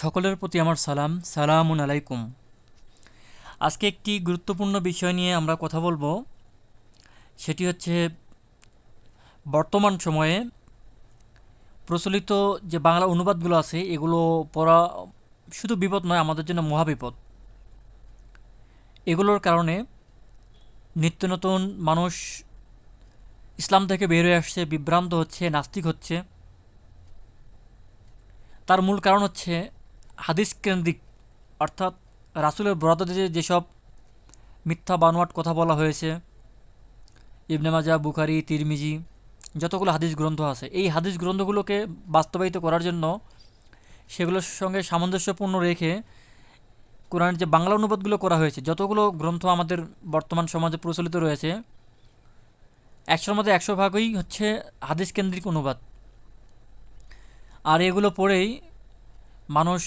সকলের প্রতি আমার সালাম। সালামুন আলাইকুম। আজকে একটি গুরুত্বপূর্ণ বিষয় নিয়ে আমরা কথা বলব। সেটি হচ্ছে বর্তমান সময়ে প্রচলিত যে বাংলা অনুবাদগুলো আছে, এগুলো পড়া শুধু বিপদ নয়, আমাদের জন্য মহাবিপদ। এগুলোর কারণে নিত্য নতুন মানুষ ইসলাম থেকে বের হয়ে আসছে, বিভ্রান্ত হচ্ছে, নাস্তিক হচ্ছে। তার মূল কারণ হচ্ছে হাদিস কেন্দ্রিক, অর্থাৎ রাসুলের বরাদে যেসব মিথ্যা বানোয়াট কথা বলা হয়েছে, ইবনে মাজা বুখারি, তিরমিজি, যতগুলো হাদিস গ্রন্থ আছে, এই হাদিস গ্রন্থগুলোকে বাস্তবায়িত করার জন্য সেগুলোর সঙ্গে সামঞ্জস্যপূর্ণ রেখে কোরআনের যে বাংলা অনুবাদগুলো করা হয়েছে, যতগুলো গ্রন্থ আমাদের বর্তমান সমাজে প্রচলিত রয়েছে, একশোর মধ্যে একশো ভাগই হচ্ছে হাদিস কেন্দ্রিক অনুবাদ। আর এগুলো পড়েই মানুষ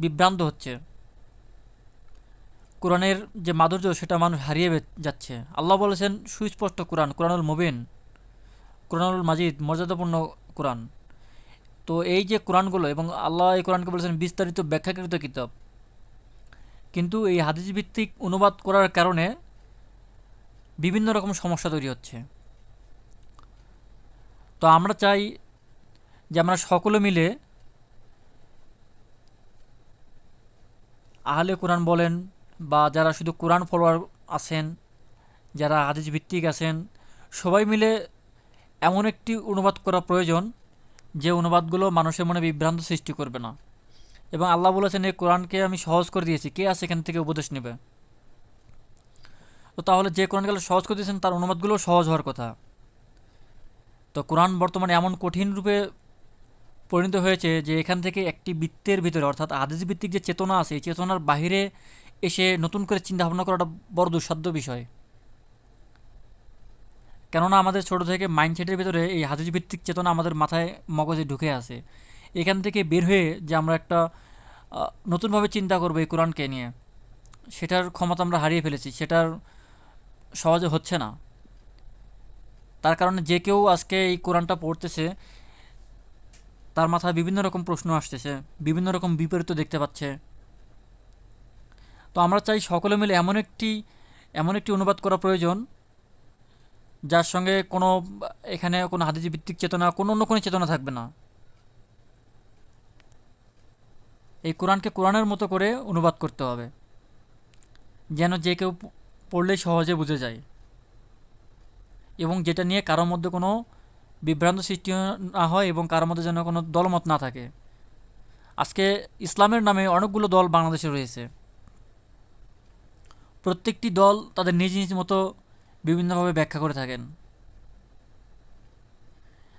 বিভ্রান্ত হচ্ছে। কোরআনের যে মাধুর্য, সেটা মানুষ হারিয়ে যাচ্ছে। আল্লাহ বলেছেন, সুস্পষ্ট কোরআন, কোরআনুল মুবিন, কোরআনুল মাজিদ, মর্যাদাপূর্ণ কোরআন। তো এই যে কোরআনগুলো, এবং আল্লাহ এই কোরআনকে বলেছেন, বিস্তারিত ব্যাখ্যাকৃত কিতাব। কিন্তু এই হাদিস ভিত্তিক অনুবাদ করার কারণে বিভিন্ন রকম সমস্যা তৈরি হচ্ছে। তো আমরা চাই যে আমরা সকলে মিলে আহলে কোরআন বলেন বা যারা শুধু কোরআন ফলোয়ার আছেন, যারা হাদিস ভিত্তিক আছেন, সবাই মিলে এমন একটি অনুবাদ করা প্রয়োজন যে অনুবাদগুলো মানুষের মনে বিভ্রান্ত সৃষ্টি করবে না। এবং আল্লাহ বলেছেন, এই কোরআনকে আমি সহজ করে দিয়েছি। কে আছে এখান থেকে উপদেশ নেবে? তো তাহলে যে কোরআনকে আল্লাহ সহজ করে দিয়েছেন, তার অনুবাদগুলো সহজ হওয়ার কথা। তো কোরআন বর্তমানে এমন কঠিন রূপে পরিণত হয়েছে যে এখান থেকে একটি বৃত্তের ভিতরে, অর্থাৎ হাদিস ভিত্তিক যে চেতনা আছে, এই চেতনার বাহিরে এসে নতুন করে চিন্তা ভাবনা করাটা বড় দুঃসাধ্য বিষয়। কেননা আমাদের ছোট থেকে মাইন্ডসেটের ভিতরে এই হাদিস ভিত্তিক চেতনা আমাদের মাথায়, মগজে ঢুকে আছে। এখান থেকে বের হয়ে যে আমরা একটা নতুনভাবে চিন্তা করব এই কোরআনকে নিয়ে, সেটার ক্ষমতা আমরা হারিয়ে ফেলেছি, সেটার সহজে হচ্ছে না। তার কারণে যে কেউ আজকে এই কোরআনটা পড়তেছে তার মাথায় বিভিন্ন রকম প্রশ্ন আসতেছে, বিভিন্ন রকম বিপরীত দেখতে পাচ্ছে। তো আমরা চাই সকলে মিলে এমন একটি এমন একটি অনুবাদ করা প্রয়োজন, যার সঙ্গে কোনো, এখানে কোনো হাদিস ভিত্তিক চেতনা, কোনো অন্য কোনো চেতনা থাকবে না। এই কোরআনকে কোরআনের মতো করে অনুবাদ করতে হবে, যেন যে কেউ প- পড়লেই সহজে বুঝে যায়। এবং যেটা নিয়ে কারোর মধ্যে কোনো বিভ্রান্ত সৃষ্টি না হয় এবং কারোর মধ্যে যেন কোনো দলমত না থাকে। আজকে ইসলামের নামে অনেকগুলো দল বাংলাদেশে রয়েছে। প্রত্যেকটি দল তাদের নিজ নিজ মতো বিভিন্নভাবে ব্যাখ্যা করে থাকেন।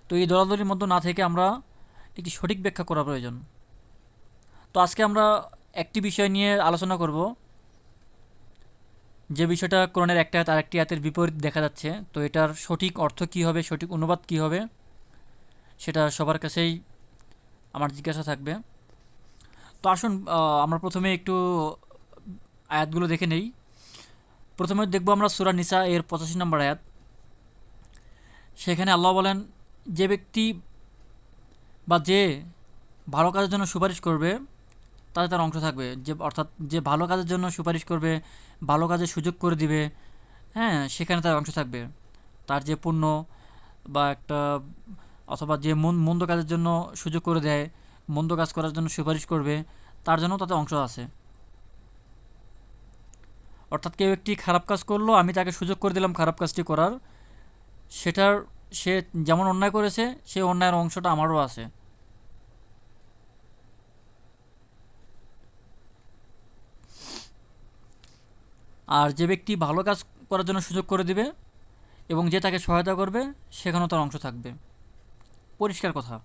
তো এই দলাদলির মধ্যে না থেকে আমরা একটি সঠিক ব্যাখ্যা করা প্রয়োজন। তো আজকে আমরা একটি বিষয় নিয়ে আলোচনা করব। যে বিষয়টা কোরআনের একটা আয়াত আরেকটি আয়াতের বিপরীত দেখা যাচ্ছে, তো এটার সঠিক অর্থ কী হবে, সঠিক অনুবাদ কী হবে, সেটা সবার কাছেই আমার জিজ্ঞাসা থাকবে। তো আসুন আমরা প্রথমে একটু আয়াতগুলো দেখে নেই। প্রথমে দেখব আমরা সুরা নিসা এর পঁচাশি নম্বর আয়াত। সেখানে আল্লাহ বলেন, যে ব্যক্তি বা যে ভালো কাজের জন্য সুপারিশ করবে তাতে তার অংশ থাকবে। যে, অর্থাৎ যে ভালো কাজের জন্য সুপারিশ করবে, ভালো কাজের সুযোগ করে দিবে হ্যাঁ সেখানে তার অংশ থাকবে। তার যে পুণ্য বা একটা, অথবা যে মন- মন্দ কাজের জন্য সুযোগ করে দেয়, মন্দ কাজ করার জন্য সুপারিশ করবে, তার জন্য তাতে অংশ আছে। অর্থাৎ কেউ একটি খারাপ কাজ করল, আমি তাকে সুযোগ করে দিলাম খারাপ কাজটি করার, সেটার, সে যেমন অন্যায় করেছে সেই অন্যায়ের অংশটা আমারও আছে। আর যে ব্যক্তি ভালো কাজ করার জন্য সুযোগ করে দিবে এবং যে তাকে সহায়তা করবে, সেখানেও তার অংশ থাকবে। পরিষ্কার কথা।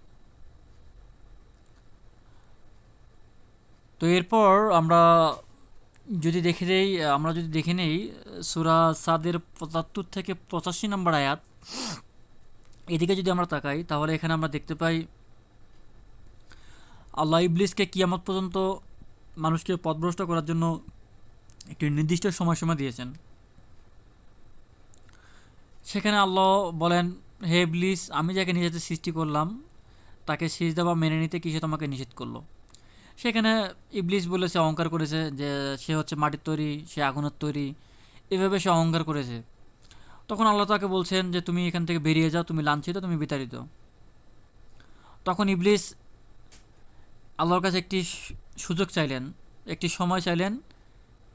তো এরপর আমরা যদি দেখে দেই, আমরা যদি দেখে নেই, সুরা সাদের পঁচাত্তর থেকে পঁচাশি নম্বর আয়াত। এদিকে যদি আমরা তাকাই, তাহলে এখানে আমরা দেখতে পাই, আল্লাহ ইবলিসকে কিয়ামত পর্যন্ত মানুষকে পথভ্রষ্ট করার জন্য একটি নির্দিষ্ট সময়সীমা দিয়েছেন। সেখানে আল্লাহ বলেন, হে ইবলিস, আমি যাকে নিজেতে সৃষ্টি করলাম, তাকে সিজদা বা মেনে নিতে কিসে তোমাকে নিষেধ করল? সেখানে ইবলিস বলে, সে অহংকার করেছে যে সে হচ্ছে মাটির তৈরি, সে আগুনের তৈরি। এভাবে সে অহংকার করেছে। তখন আল্লাহ তাকে বলছেন যে, তুমি এখান থেকে বেরিয়ে যাও, তুমি লাঞ্ছিত, তুমি বিতাড়িত। তখন ইবলিস আল্লাহর কাছে একটি সুযোগ চাইলেন, একটি সময় চাইলেন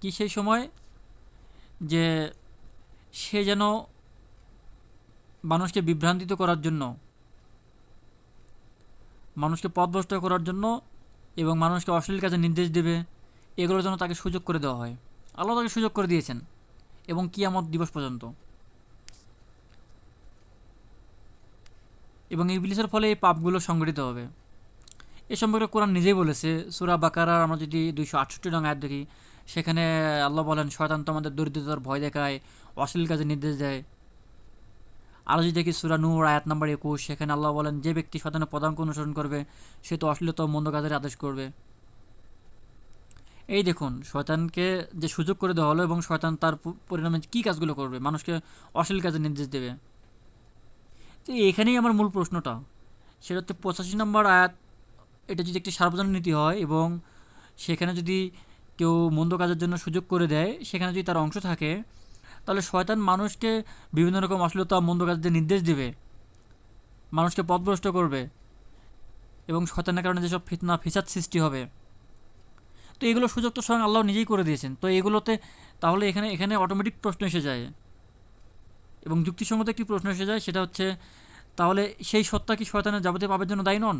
কি সেই সময়? যে সে যেন মানুষকে বিভ্রান্তিত করার জন্য, মানুষকে পথভ্রষ্ট করার জন্য এবং মানুষকে অশ্লীল কাজে নির্দেশ দেবে এগুলোর জন্য তাকে সুযোগ করে দেওয়া হয়। আল্লাহ তাকে সুযোগ করে দিয়েছেন এবং কিয়ামত দিবস পর্যন্ত। এবং ইবলিসের ফলে এই পাপগুলো সংগঠিত হবে। এ সম্পর্কে কোরআন নিজেই বলেছে, সুরা বাকারার আমরা যদি দুইশো আটষট্টি রঙ আয়াত দেখি সেখানে আল্লাহ বলেন, শয়তান তোমাদের দরিদ্রতার ভয় দেখায়, অশ্লীল কাজে নির্দেশ দেয়। আরও যদি দেখি সুরা নূর, আয়াত নাম্বার একুশ, সেখানে আল্লাহ বলেন, যে ব্যক্তি শয়তানের পদাঙ্ক অনুসরণ করবে, সে তো অশ্লীলতা মন্দ কাজের আদেশ করবে। এই দেখুন, শয়তানকে যে সুযোগ করে দেওয়া হলো এবং শয়তান তার পরিণামে কী কাজগুলো করবে, মানুষকে অশ্লীল কাজে নির্দেশ দেবে। তো এখানেই আমার মূল প্রশ্নটা। সেটা হচ্ছে পঁচাশি নম্বর আয়াত, এটা যদি একটি সার্বজনীন নীতি হয় এবং সেখানে যদি কেউ মন্দ কাজের জন্য সুযোগ করে দেয়, সেখানে যদি তার অংশ থাকে, তাহলে শয়তান মানুষকে বিভিন্ন রকম অশ্লীলতা, মন্দ কাজের নির্দেশ দেবে। মানুষকে পথভ্রষ্ট করবে এবং শয়তানের কারণে যেসব ফিতনা, ফিসাদ সৃষ্টি হবে। তো এগুলো সুযোগ তো স্বয়ং আল্লাহ নিজেই করে দিয়েছেন। তো এগুলোতে তাহলে এখানে এখানে অটোমেটিক প্রশ্ন এসে যায়। এবং যুক্তিসঙ্গত একটি প্রশ্ন এসে যায়, সেটা হচ্ছে, তাহলে সেই সত্তা কি শয়তানের যাবতীয় পাপের জন্য দায়ী নন?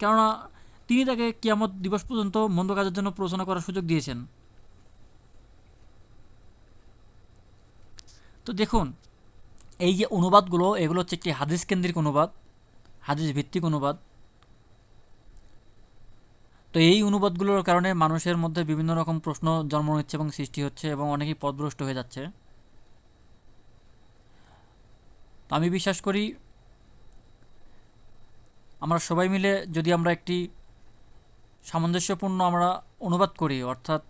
কেননা তিনি তাকে কিয়ামত দিবস পর্যন্ত মন্দ কাজের জন্য প্ররোচনা করার সুযোগ দিয়েছেন। তো দেখুন, এই যে অনুবাদগুলো, এগুলো হচ্ছে একটি হাদিস কেন্দ্রিক অনুবাদ হাদিস ভিত্তিক অনুবাদ। তো এই অনুবাদগুলোর কারণে মানুষের মধ্যে বিভিন্ন রকম প্রশ্ন জন্ম নিচ্ছে এবং সৃষ্টি হচ্ছে এবং অনেকেই পথভ্রষ্ট হয়ে যাচ্ছে। আমি বিশ্বাস করি, আমরা সবাই মিলে যদি আমরা একটি সামঞ্জস্যপূর্ণ আমরা অনুবাদ করি, অর্থাৎ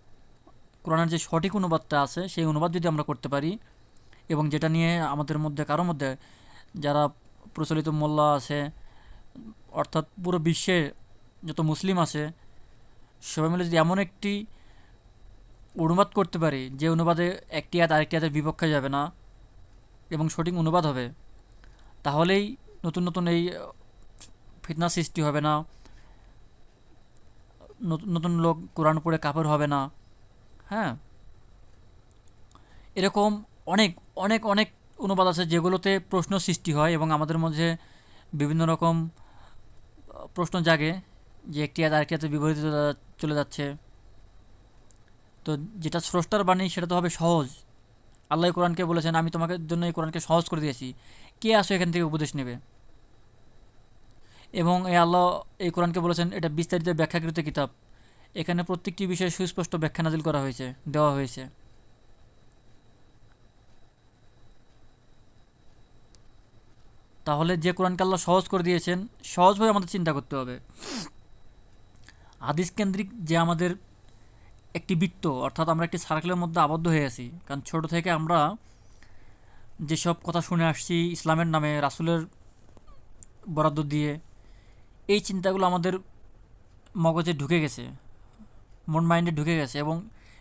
কোরআনের যে সঠিক অনুবাদটা আছে, সেই অনুবাদ যদি আমরা করতে পারি এবং যেটা নিয়ে আমাদের মধ্যে কারোর মধ্যে যারা প্রচলিত মোল্লা আছে, অর্থাৎ পুরো বিশ্বে যত মুসলিম আছে, সবাই মিলে যদি এমন একটি অনুবাদ করতে পারি, যে অনুবাদে একটি আয়াত আরেকটি আয়াতের বিপক্ষে যাবে না এবং সঠিক অনুবাদ হবে, তাহলেই নতুন নতুন এই ফিতনা সৃষ্টি হবে না। নতুন লোক কোরআন পড়ে কাপড় হবে না। হ্যাঁ? এরকম অনেক অনেক অনেক অনুবাদ আছে যেগুলোতে প্রশ্ন সৃষ্টি হয় এবং আমাদের মধ্যে বিভিন্ন রকম প্রশ্ন জাগে যে একটি আয়াত আরেকটি বিপরীত চলে যাচ্ছে। তো যেটা স্রষ্টার বাণী সেটা তো হবে সহজ। আল্লাহ কোরআনকে বলেছেন, আমি তোমাকে জন্য এই কোরআনকে সহজ করে দিয়েছি। কে আসো এখান থেকে উপদেশ নেবে? এবং এই আল্লাহ এই কোরআনকে বলেছেন, এটা বিস্তারিত ব্যাখ্যাকৃত কিতাব। এখানে প্রত্যেকটি বিষয়ে সুস্পষ্ট ব্যাখ্যা নাজিল করা হয়েছে, দেওয়া হয়েছে। তাহলে যে কোরআনকে আল্লাহ সহজ করে দিয়েছেন সহজভাবে আমাদের চিন্তা করতে হবে। হাদিস কেন্দ্রিক যে আমাদের একটি বৃত্ত, অর্থাৎ আমরা একটি সার্কেলের মধ্যে আবদ্ধ হয়ে আছি, কারণ ছোট থেকে আমরা যেসব কথা শুনে আসছি ইসলামের নামে, রাসুলের বরাদ্দ দিয়ে এই চিন্তাগুলো আমাদের মগজে ঢুকে গেছে, মন মাইন্ডে ঢুকে গেছে এবং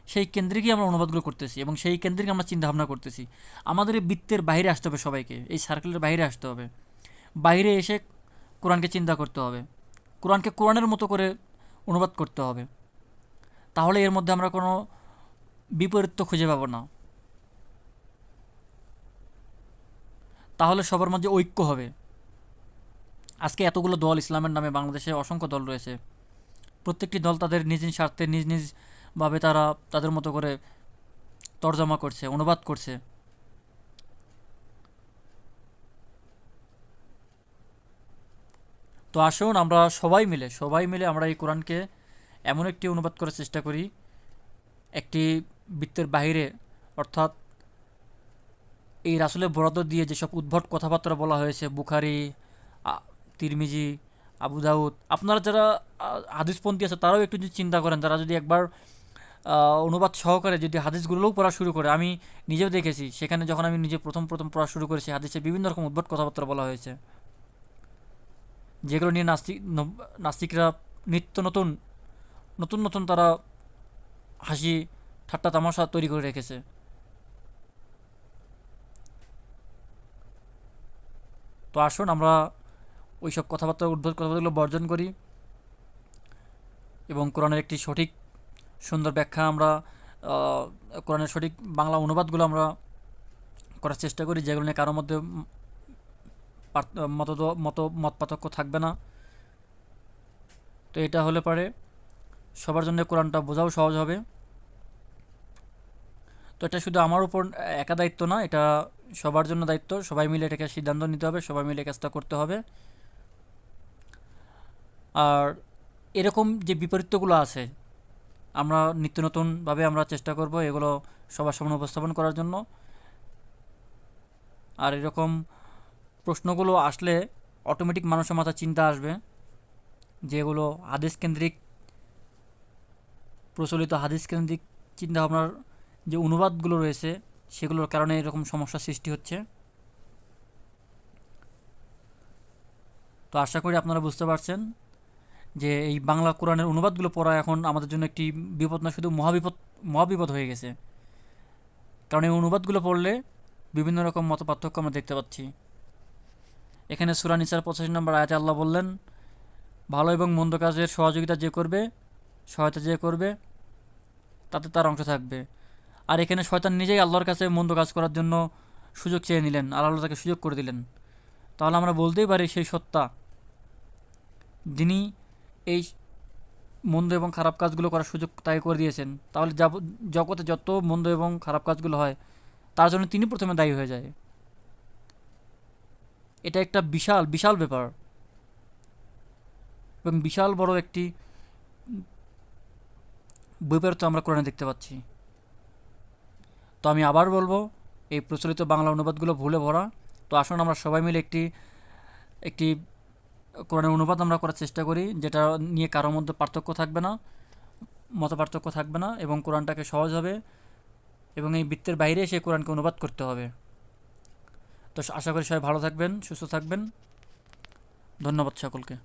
সেই কেন্দ্রিকই আমরা অনুবাদগুলো করতেছি এবং সেই কেন্দ্রিক আমরা চিন্তা ভাবনা করতেছি। আমাদের এই বৃত্তের বাইরে আসতে হবে সবাইকে, এই সার্কেলের বাইরে আসতে হবে। বাইরে এসে কোরআনকে চিন্তা করতে হবে, কোরআনকে কোরআনের মতো করে অনুবাদ করতে হবে। তাহলে এর মধ্যে আমরা কোনো বিপরীত্য খুঁজে পাবো না। তাহলে সবার মাঝে ঐক্য হবে। আজকে এতগুলো দল ইসলামের নামে বাংলাদেশে অসংখ্য দল রয়েছে। প্রত্যেকটি দল তাদের নিজ নিজ স্বার্থে, নিজ নিজভাবে তারা তাদের মতো করে তর্জমা করছে, অনুবাদ করছে। তো আসুন আমরা সবাই মিলে সবাই মিলে আমরা এই কোরআনকে এমন একটি অনুবাদ করার চেষ্টা করি, একটি বৃত্তের বাইরে অর্থাৎ এই রাসুলের বরাদ্দ দিয়ে যেসব উদ্ভট কথাবার্তা বলা হয়েছে, বুখারি তিরমিজি, আবু দাউদ, আপনারা যারা হাদিসপন্থী আছে, তারাও একটু যদি চিন্তা করেন, তারা যদি একবার অনুবাদ সহকারে যদি হাদিসগুলোও পড়া শুরু করে, আমি নিজেও দেখেছি, সেখানে যখন আমি নিজে প্রথম প্রথম পড়া শুরু করেছি, হাদিসে বিভিন্ন রকম উদ্ভট কথাবার্তা বলা হয়েছে। যেগুলো নিয়ে নাস্তিক নাস্তিকরা নিত্য নতুন নতুন নতুন তারা হাসি, ঠাট্টা, তামাশা তৈরি করে রেখেছে। তো আসুন আমরা ওইসব কথাবার্তা উদ্ভট কথাবার্তাগুলো বর্জন করি এবং কোরআনের একটি সঠিক, সুন্দর ব্যাখ্যা আমরা কোরআনের সঠিক বাংলা অনুবাদগুলো আমরা করার চেষ্টা করি, যেগুলো নিয়ে কারোর মধ্যে মত মত মত পার্থক্য থাকবে না। তো এটা হলে পারে সবার জন্য কোরআনটা বোঝাও সহজ হবে। তো এটা শুধু আমার উপর একা দায়িত্ব না, এটা সবার জন্য দায়িত্ব, সবাই মিলে এটাকে সিদ্ধান্ত নিতে হবে, সবাই মিলে কাজটা করতে হবে। আর এরকম যে বিপরীতগুলো আছে, আমরা নিত্য নতুনভাবে আমরা চেষ্টা করব এগুলো সবার সামনে উপস্থাপন করার জন্য। আর এরকম প্রশ্নগুলো আসলে অটোমেটিক মানুষের মাথায় চিন্তা আসবে যেগুলো হাদিস কেন্দ্রিক প্রচলিত হাদিস কেন্দ্রিক চিন্তাভাবনার যে অনুবাদগুলো রয়েছে, সেগুলোর কারণে এরকম সমস্যার সৃষ্টি হচ্ছে। তো আশা করি আপনারা বুঝতে পারছেন। যে এই বাংলা কোরআনের অনুবাদগুলো পড়া এখন আমাদের জন্য একটি বিপদ না, শুধু মহাবিপদ মহাবিপদ হয়ে গেছে। কারণ এই অনুবাদগুলো পড়লে বিভিন্ন রকম মত পার্থক্য আমরা দেখতে পাচ্ছি। এখানে সুরানিসার পঁচাশি নম্বর আয়াতে আল্লাহ বললেন, ভালো এবং মন্দ কাজের সহযোগিতা যে করবে, সহায়তা যে করবে, তাতে তার অংশ থাকবে। আর এখানে শয়তান নিজেই আল্লাহর কাছে মন্দ কাজ করার জন্য সুযোগ চেয়ে নিলেন, আর আল্লাহ তাকে সুযোগ করে দিলেন। তাহলে আমরা বলতেই পারি সেই সত্তা, যিনি এই মন্দ এবং খারাপ কাজগুলো করার সুযোগ তাকে করে দিয়েছেন। তাহলে যাব, জগতে যত মন্দ এবং খারাপ কাজগুলো হয়, তার জন্য তিনি প্রথমে দায়ী হয়ে যায়। এটা একটা বিশাল বিশাল ব্যাপার। এবং বিশাল বড় একটি বৈপরীত্য আমরা কোরআনে দেখতে পাচ্ছি। তো আমি আবার বলব, এই প্রচলিত বাংলা অনুবাদগুলো ভুলে ভরা। তো আসুন আমরা সবাই মিলে একটি একটি কোরআনের অনুবাদ আমরা করার চেষ্টা করি, যেটা নিয়ে কারোর মধ্যে পার্থক্য থাকবে না মত পার্থক্য থাকবে না এবং কোরআনটাকে সহজ হবে এবং এই বৃত্তের বাইরে সে কোরআনকে অনুবাদ করতে হবে। তো আশা করি সবাই ভালো থাকবেন, সুস্থ থাকবেন। ধন্যবাদ সকলকে।